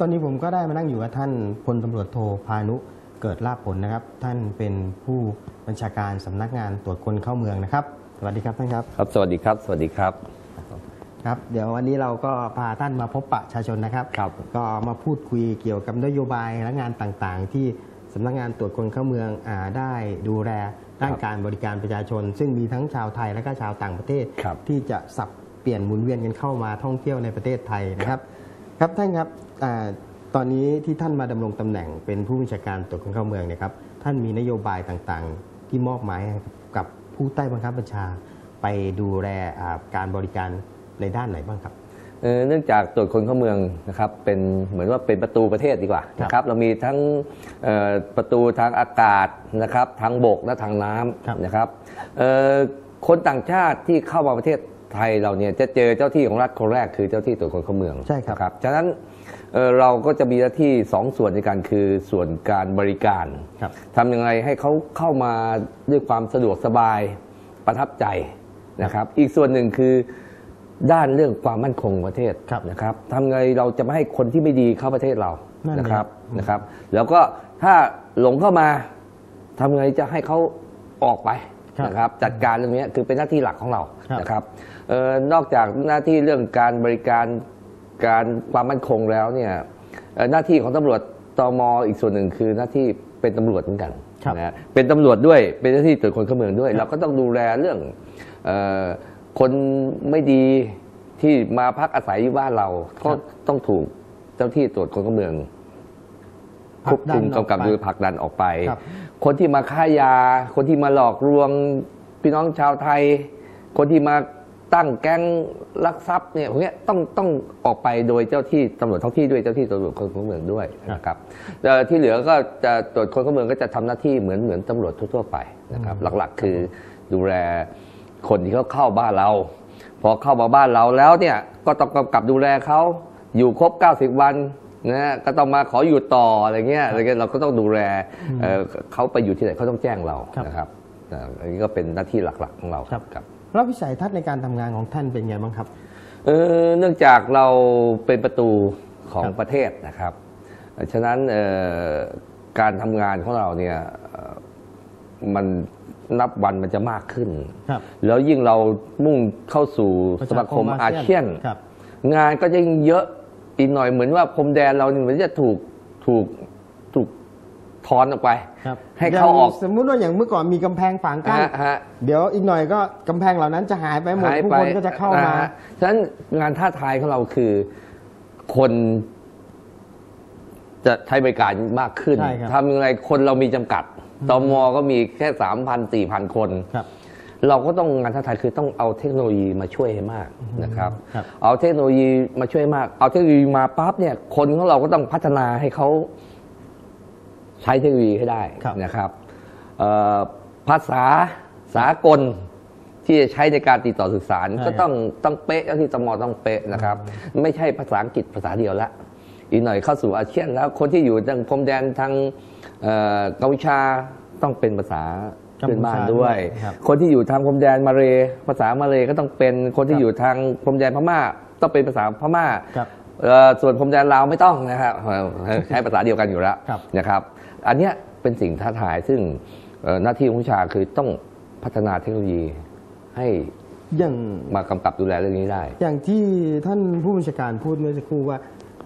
ตอนนี้ผมก็ได้มานั่งอยู่กับท่านพลตำรวจโทพานุเกิดลาภผลนะครับ ท่านเป็นผู้บัญชาการสำนักงานตรวจคนเข้าเมืองนะครับ สวัสดีครับท่านครับครับสวัสดีครับ สวัสดีครับครับเดี๋ยววันนี้เราก็พาท่านมาพบประชาชนนะครับครับ ก็มาพูดคุยเกี่ยวกับนโยบายและงานต่างๆ ที่สำนักงานตรวจคนเข้าเมืองอาได้ดูแลด้านการบริการประชาชน ซึ่งมีทั้งชาวไทยและก็ชาวต่างประเทศครับที่จะสับเปลี่ยนหมุนเวียนกันเข้ามาท่องเที่ยวในประเทศไทยนะครับ ครับท่านครับอาตอนนี้ที่ท่านมาดำรงตำแหน่งเป็นผู้บัญชาการตรวจคนเข้าเมืองเนะครับ ท่านมีนโยบายต่างๆ ที่มอบหมายให้กับผู้ใต้บังคับบัญชา ไปดูแลอ่าการบริการในด้านไหนบ้างครับเอ่อเนื่องจากตรวจคนเข้าเมืองนะครับเป็นเหมือนว่าเป็นประตูประเทศดีกว่าครับนะครับเรามีทั้งเอ่อประตูทางอากาศนะครับทางบกและทางน้ครับำนะครับเอ่อคนต่างชาติที่เข้ามาประเทศ ไทยเราเนี่ยจะเจอเจ้าที่ของรัฐคนแรกคือเจ้าที่ตรวจคนเข้าเมืองใช่ครับนะฉะนั้นเอ่อเราก็จะมีหน้าที่สองส่วนในการคือส่วนการบริการครับทำยังไงให้เขาเข้ามาด้วยความสะดวกสบายประทับใจนะครับ อีกส่วนหนึ่งคือด้านเรื่องความมั่นคงของประเทศครับนะครับทำไงเราจะไม่ให้คนที่ไม่ดีเข้าประเทศเรานั่นเลยนะครับนะครับ แล้วก็ถ้าหลงเข้ามาทำไงจะให้เขาออกไปครับ นะครับจัดการเรื่องนี้คือเป็นหน้าที่หลักของเราครับนะครับเอ่อนอกจากหน้าที่เรื่องการบริการการความมั่นคงแล้วเนี่ยเอ่อหน้าที่ของตำรวจตมอีกส่วนหนึ่งคือหน้าที่เป็นตำรวจเหมือนกันครับนะฮะเป็นตำรวจด้วยเป็นหน้าที่ตรวจคนเข้าเมืองด้วยครับเราก็ต้องดูแลเรื่องเออคนไม่ดีที่มาพักอาศัยอยู่บ้านเราก็ต้องถูกเจ้าที่ตรวจคนเข้าเมืองผลัควบคุมดันออกกำกับไปดูผลักดันออกไป ครับคนที่มาค้ายา คนที่มาหลอกลวงพี่น้องชาวไทย คนที่มาตั้งแก๊งลักทรัพย์เนี่ยพวกเนี้ยต้องต้องออกไปโดยเจ้าที่ตำรวจท้องที่ด้วยเจ้าที่ตำรวจคนเข้าเมืองด้วยนะครับแต่ที่เหลือก็จะตรวจคนเข้าเมืองก็จะทำหน้าที่เหมือนเหมือนตำรวจทั่วๆไปนะครับหลักๆ คือดูแลคนที่เขาเข้าบ้านเรา พอเข้ามาบ้านเราแล้วเนี่ยก็ต้องกำกับดูแลเขาอยู่ครบ 90 วัน นะฮะก็ต้องมาขออยู่ต่ออะไรเงี้ยอะไรเงี้ยเราก็ต้องดูแลเอ่อเขาไปอยู่ที่ไหนเขาต้องแจ้งเราครับ นะครับอ่าอันนี้ก็เป็นหน้าที่หลักๆของเราครับครับ แล้ววิสัยทัศน์ในการทำงานของท่านเป็นไงบ้างครับ เออเนื่องจากเราเป็นประตูของครับ ประเทศนะครับเอ่อฉะนั้นเอ่อการทำงานของเราเนี่ยเอ่อมันนับวันมันจะมากขึ้น ครับแล้วยิ่งเรามุ่งเข้าสู่ประสชามาคมคมอาอาเซีเซียยนนครับ งานก็จะยิ่งเยอะ อีกหน่อยเหมือนว่าพรมแดนเราเนี่ยเหมือนจะถูกถูกถูกทอนออกไป ครับให้เขาออก ย่งสมมุติว่าอย่างเมื่อก่อนมีกำแพงฝังกั้นฮะฮะ เดี๋ยวอีกหน่อยก็กำแพงเหล่านั้นจะหายไปหมดหายผู้ไปคนก็จะเข้ามาอ่ฮะฉะนั้นงานท้าทายของเราคือคนจะใช้บริการมากขึ้นใช่ครับ ทำยังไงคนเรามีจำกัดตมก็มีแค่สามพันสี่พันคน ครับ เราก็ต้องงานท้าทายคือต้องเอาเทคโนโลยีมาช่วยให้มากนะครับครับ เอาเทคโนโลยีมาช่วยมาก เอาเทคโนโลยีมาปั๊บเนี่ยคนของเราก็ต้องพัฒนาให้เขาใช้เทคโนโลยีให้ได้ครับนะครับเอ่อภาษาสากลที่จะใช้ในการติดต่อสื่อสารใช่ก็ต้องต้องเป๊ะก็ที่ตมต้องเป๊ะนะครับ ไม่ใช่ภาษาอังกฤษภาษาเดียวละอีกหน่อยเข้าสู่อาเซียนแล้วคนที่อยู่ทางพรมแดนทางเอ่อกัมพูชาต้องเป็นภาษา เพื่อนบ้านด้วย ครับ คนที่อยู่ทางพรมแดนมาเลภาษามาเลก็ต้องเป็นคนที่อยู่ทางพรมแดนพม่าต้องเป็นภาษาพม่าครับ เอ่อส่วนพรมแดนลาวไม่ต้องนะครับเอ่อใช้ภาษาเดียวกันอยู่แล้วครับ นะครับ อันเนี้ยเป็นสิ่งท้าทายซึ่งเอ่อหน้าที่ของผู้ชาคือต้องพัฒนาเทคโนโลยีให้อย่าง มากำกับดูแลเรื่องนี้ได้ อย่างที่ท่านผู้บัญชาการพูดเมื่อสักครู่ว่า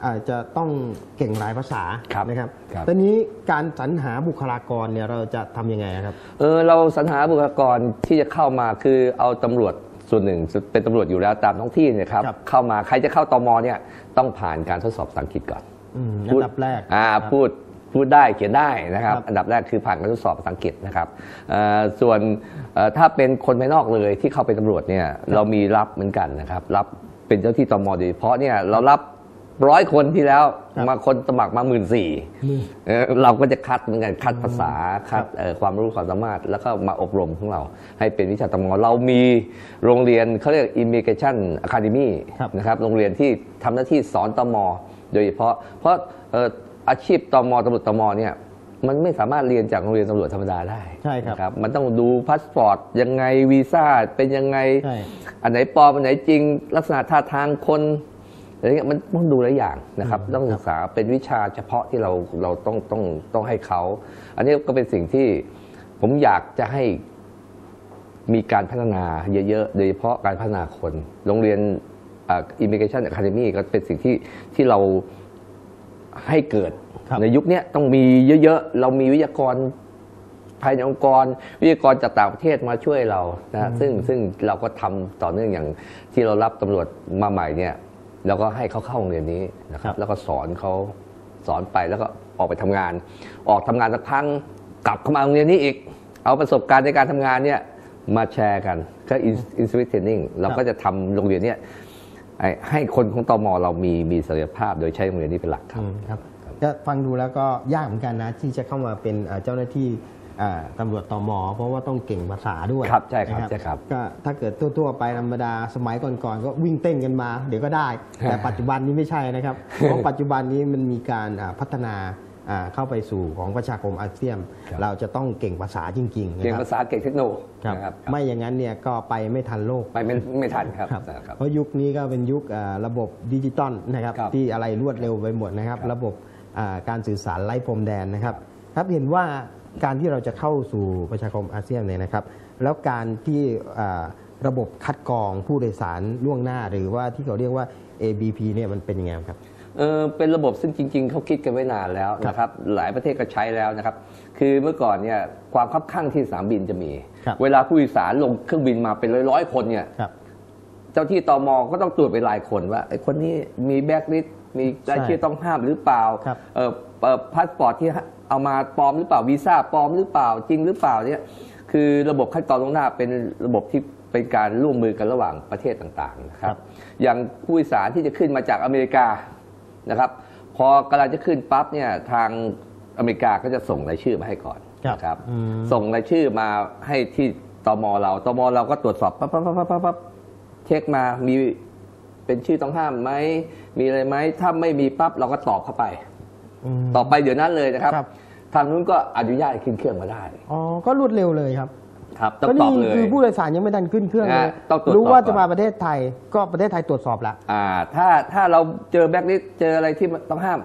อาจจะต้องเก่งหลายภาษาครับนะครับครับ ตอนนี้การสรรหาบุคลากรเนี่ยเราจะทำยังไงครับ เออเราสรรหาบุคลากรที่จะเข้ามาคือเอาตำรวจส่วนหนึ่งเป็นตำรวจอยู่แล้วตามท้องที่เนี่ยครับ ครับ เข้ามาใครจะเข้าตมเนี่ยต้องผ่านการทดสอบภาษาอังกฤษก่อน อืมพูอัดนดับแรก อ่าครับพูดพูดได้เขียนได้นะครับ ครับอันดับแรกคือผ่านการทดสอบภาษาอังกฤษนะครับเอ่อส่วนเอ่อถ้าเป็นคนภายนอกเลยที่เข้าเป็นตำรวจเนี่ยเรามีรับเหมือนกันนะครับ รับเป็นเจ้าที่ตมโดยเฉพาะเนี่ยเรารับ ร้อยคนที่แล้วครับมาคนสมัครมาหมื่นสี่เราก็จะคัดเหมือนกันคัดภาษาคัดเอ่อความรู้ความสามารถ แล้วก็มาอบรมของเรา ให้เป็นวิชาตมเรามีโรงเรียนเขาเรียก Immigration Academy ครับนะครับโรงเรียนที่ทำหน้าที่สอนตมโดยเฉพาะ เพราะเอ่ออาชีพตมตำรวจตมเนี่ยมันไม่สามารถเรียนจากโรงเรียนตำรวจธรรมดาได้ใช่ครับนะมันต้องดูพาสปอร์ตยังไงวีซ่าเป็นยังไงใช่อันไหนปลอมอันไหนจริง ลักษณะท่าทางคน อะไรเงี้ยมันต้องดูหลายอย่างนะครับอืมต้องศึกษาเป็นวิชาเฉพาะที่เราเราต้องต้องต้องให้เขา อันนี้ก็เป็นสิ่งที่ผมอยากจะให้มีการพัฒนาเยอะๆ โดยเฉพาะการพัฒนาคน โรงเรียนอิมิเกชันอะคาเดมีก็เป็นสิ่งที่ที่เราให้เกิดครับในยุคเนี้ยต้องมีเยอะๆ เรามีวิทยากรภายในองค์กร วิทยากรจากต่างประเทศมาช่วยเรานะซึ่งซึ่งเราก็ทำต่อเนื่องอย่างที่เรารับตำรวจมาใหม่เนี่ย เราก็ให้เขาเข้าโรงเรียนนี้นะคครัรับบแล้วก็สอนเขาสอนไปแล้วก็ออกไปทำงาน ออกทำงานสักพักกลับเข้ามาโรงเรียนนี้อีก เอาประสบการณ์ในการทำงานเนี่ยมาแชร์กันก็อินส i ิ t เทนนิ่งเราก็จะทำโรงเรียนเนี้ให้ให้คนของตมเรามีมีศักยภาพโดยใช้โรงเรียนนี้เป็นหลักครับอืมครับก็ฟังดูแล้วก็ยากเหมือนกันนะที่จะเข้ามาเป็นอ่าเจ้าหน้าที่ อ่าตำรวจตมเพราะว่าต้องเก่งภาษาด้วยครับใช่ครับนะใช่ครับก็ถ้าเกิดทั่วๆไปธรรมดาสมัยก่อนๆก็วิ่งเต้นกันมา เดี๋ยวก็ได้ แต่ปัจจุบันนี้ไม่ใช่นะครับ เพราะปัจจุบันนี้มันมีการอ่าพัฒนาอ่าเข้าไปสู่ของประชาคมอาเซียนครับ เราจะต้องเก่งภาษาจริงๆนะเรียนครัภาษาเก่งเทคโนโลยีครับ นะครับไม่อย่างนั้นเนี่ยก็ไปไม่ทันโลก ไปไม่ไม่ทันครับครับครับเพราะยุคนี้ก็เป็นยุคอ่าระบบดิจิตอลนะครับ ครับที่อะไรรวดเร็วไปหมดนะครับครับ ระบบอ่าการสื่อสารไร้พรมแดนนะครับ ครับเห็นว่า การที่เราจะเข้าสู่ประชาคมอาเซียนเนี่ยนะครับ แล้วการที่อ่าระบบคัดกรองผู้โดยสารล่วงหน้า หรือว่าที่เขาเรียกว่า ABP เนี่ยมันเป็นยังไงครับเออเป็นระบบซึ่งจริง ๆเขาคิดกันไว้นานแล้วนะครับหลายประเทศก็ใช้แล้วนะครับ คือเมื่อก่อนเนี่ยความคับข้างที่สนามบินจะมีครับเวลาผู้โดยสารลงเครื่องบินมาเป็นร้อยๆคนเนี่ยครับเจ้าที่ตมก็ต้องตรวจเป็นรายคนว่าไอ้คนนี้มีแบ็กลิสต์ มีรายชื่อใช่ต้องห้ามหรือเปล่าครับเออเอ่อพาสปอร์ตที่เอามาปลอมหรือเปล่าวีซ่าปลอมหรือเปล่าจริงหรือเปล่าเนี่ยคือระบบขั้นตอนล่วงหน้าเป็นระบบที่เป็นการร่วมมือกันระหว่างประเทศต่างๆนะครัครับบอย่างผู้โดยสารที่จะขึ้นมาจากอเมริกานะครับ พอกำลังจะขึ้นปั๊บเนี่ยทางอเมริกาก็จะส่งรายชื่อมาให้ก่อนครับนะครับอืมส่งรายชื่อมาให้ที่ตมเราตมเราก็ตรวจสอบปั๊บปั๊บปั๊บปั๊บปั๊บปั๊บเช็คมามี เป็นชื่อต้องห้ามไหมมีอะไรไหมถ้าไม่มีปั๊บเราก็ตอบเข้าไปอืมตอบไปเดี๋ยวนั้นเลยนะครับ ครับ ทางนู้นก็อนุญาตให้ขึ้นเครื่องมาได้อ๋อ ก็รวดเร็วเลยครับครับต้อก็งตอบนี่เลย คือผู้โดยสารยังไม่ดันขึ้นเครื่องเลยนะต้องตรวจสอบ รู้ว่าก่อนจะมาประเทศไทย ก็ประเทศไทยตรวจสอบแล้วอ่าถ้าถ้าเราเจอแบ็คลิสต์เจออะไรที่ต้องห้าม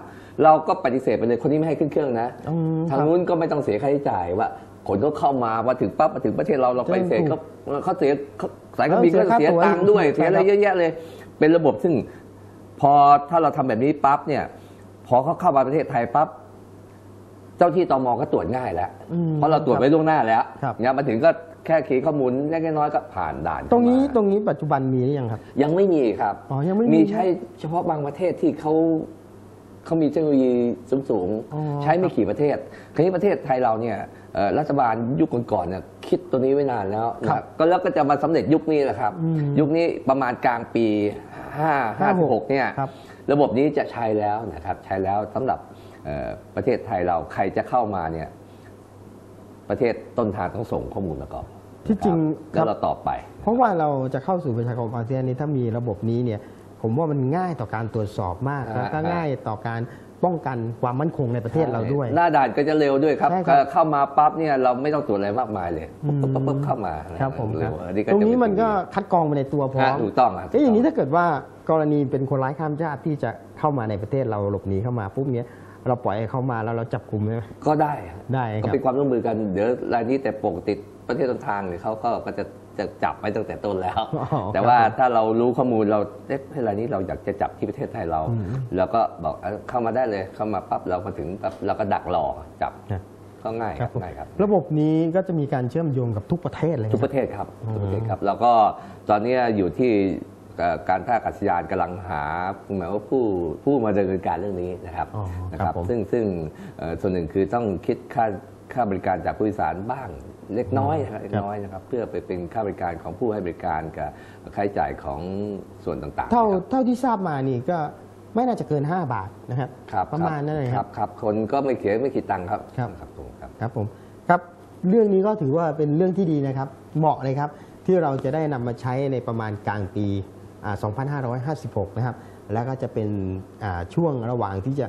เราก็ปฏิเสธไปเลยคนนี้ไม่ให้ขึ้นเครื่องนะอืมทางนู้นก็ไม่ต้องเสียค่าใช้จ่ายว่าขนเขาเข้ามามาถึงปั๊บมาถึงประเทศเราเราปฏิเสธเขาเขาเสียเขาสายการบินก็เออเสีเสียยค่าตั๋วตังค์ด้วยอีกเสียอะไรครับเยอะแยะเลย เป็นระบบซึ่งพอถ้าเราทำแบบนี้ปั๊บเนี่ย พอเขาเข้ามาประเทศไทยปั๊บเจ้าที่ตมก็ตรวจง่ายแล้วอืมเพราะเราตรวจไว้ล่วงหน้าแล้วครับเนี่ยมาถึงก็แค่เขียนข้อมูลเล็กน้อยๆก็ผ่านด่าน ตรงนี้เข้ามาตรงนี้ปัจจุบันมีหรือยังครับ ยังไม่มีครับอ๋อยังไม่มีมีใช้เฉพาะบางประเทศที่เขาเขามีเทคโนโลยีสูงสูงๆอ๋อใช้ไม่กี่ประเทศคราวนี้ประเทศไทยเราเนี่ยเอ่อรัฐบาลยุคก่อนๆเนี่ยคิดตัวนี้ไว้นานแล้วนะครับก็แล้วก็จะมาสำเร็จยุคนี้แหละครับอืมยุคนี้ประมาณกลางปี 5 5 6เนี่ยครับ ระบบนี้จะใช้แล้วนะครับใช้แล้วสำหรับเอ่อประเทศไทยเราใครจะเข้ามาเนี่ยประเทศต้นทางต้องส่งข้อมูลมาก่อนที่จริงนะครับคแล้รับวเราตอบไป เพราะว่าเราจะเข้าสู่ประชาคมอาเซียนนี้ถ้ามีระบบนี้เนี่ยผมว่ามันง่ายต่อการตรวจสอบมากอ่าแล้วก็อ่าง่ายต่อการ ป้องกันความมั่นคงในประเทศเราด้วย หน้าด่านก็จะเร็วด้วยครับ ใช่ครับ เข้ามาปั๊บเนี่ยเราไม่ต้องตรวจอะไรมากมายเลยอืมปุ๊บปุ๊บปุ๊บเข้ามาครับผมคเร็รับวอัก็ตรงจะนี้เป็มันก็คัดกรองไปในตัวพร้ออะม ถูกต้องอะเอ๊ะอย่างนี้ถูกถ้าเกิดว่ากรณีเป็นคนร้ายข้ามชาติที่จะเข้ามาในประเทศเราหลบหนีเข้ามาปุ๊บเนี้ยเราปล่อยให้เขามาแล้วเราจับกลุ่มไหม ก็ได้ได้คก็รับเป็นความร่วมมือกัน เดี๋ยวรายนี้แต่ปกติ ประเทศต้นทางเนี่ยเขาก็ก็จะจะจับไปตั้งแต่ต้นแล้วอ๋อแต่ว่าถ้าเรารู้ข้อมูลเราเอ๊ะให้รายนี้เราอยากจะจับที่ประเทศไทยเราอืมเราก็บอกเอ้าเข้ามาได้เลยเข้ามาปั๊บเรามาถึงปั๊บเราก็ดักรอจับครับก็ง่ายครับผมง่ายครับ ระบบนี้ก็จะมีการเชื่อมโยงกับทุกประเทศเลยทุกประเทศครับทุกประเทศครับ แล้วก็ตอนนี้อยู่ที่เอ่อการท่าอากาศยานกำลังหาหมายว่าผู้ผู้มาดำเนินการเรื่องนี้นะครับอ๋อนะคครัรับบผมซึ่งซึ่งเอ่อส่วนหนึ่งคือต้องคิดค่า ค่าบริการจากผู้โดยสารบ้างเล็กน้อยนะครับเล็กน้อยนะครับ เพื่อไปเป็นค่าบริการของผู้ให้บริการกับค่าใช้จ่ายของส่วนต่างๆเท่านะครับเท่าที่ทราบมานี่ก็ไม่น่าจะเกิน 5 บาทนะครับครับประมาณนั้นเลยคครัรับบครับคนก็ไม่เขียนไม่ขีดตังค์ครับครับครับผมครับครับผมครับเรื่องนี้ก็ถือว่าเป็นเรื่องที่ดีนะครับ เหมาะเลยครับ ที่เราจะได้นำมาใช้ในประมาณกลางปีอ่า2556 นะครับ แล้วก็จะเป็นอ่าช่วงระหว่างที่จะ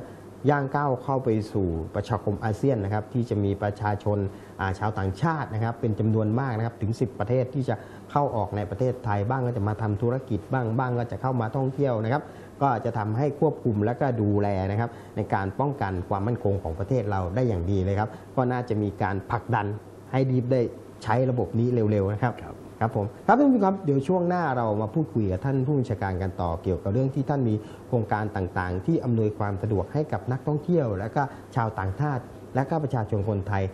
ย่างก้าวเข้าไปสู่ประชาคมอาเซียนนะครับที่จะมีประชาชนาชาวต่างชาตินะครับเป็นจำนวนมากนะครับถึง 10 ประเทศที่จะเข้าออกในประเทศไทยบ้างก็จะมาทำธุรกิจบ้างบ้างก็จะเข้ามาท่องเที่ยวนะครับ ก็จะทำให้ควบคุมและก็ดูแลนะครับในการป้องกันความมั่นคงของประเทศเราได้อย่างดีเลยครับก็น่าจะมีการผลักดันให้ดีฟได้ใช้ระบบนี้เร็วๆนะครับ ครับผมครับท่านผู้ชมครับเดี๋ยวช่วงหน้าเรามาพูดคุยกับท่านผู้บัญชาการกันต่อเกี่ยวกับเรื่องที่ท่านมีโครงการต่างๆ ที่อำนวยความสะดวกให้กับนักท่องเที่ยว และก็ชาวต่างชาติ และก็ประชาชนคนไทย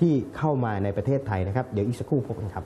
ที่เข้ามาในประเทศไทยนะครับ เดี๋ยวอีกสักครู่พบกันครับ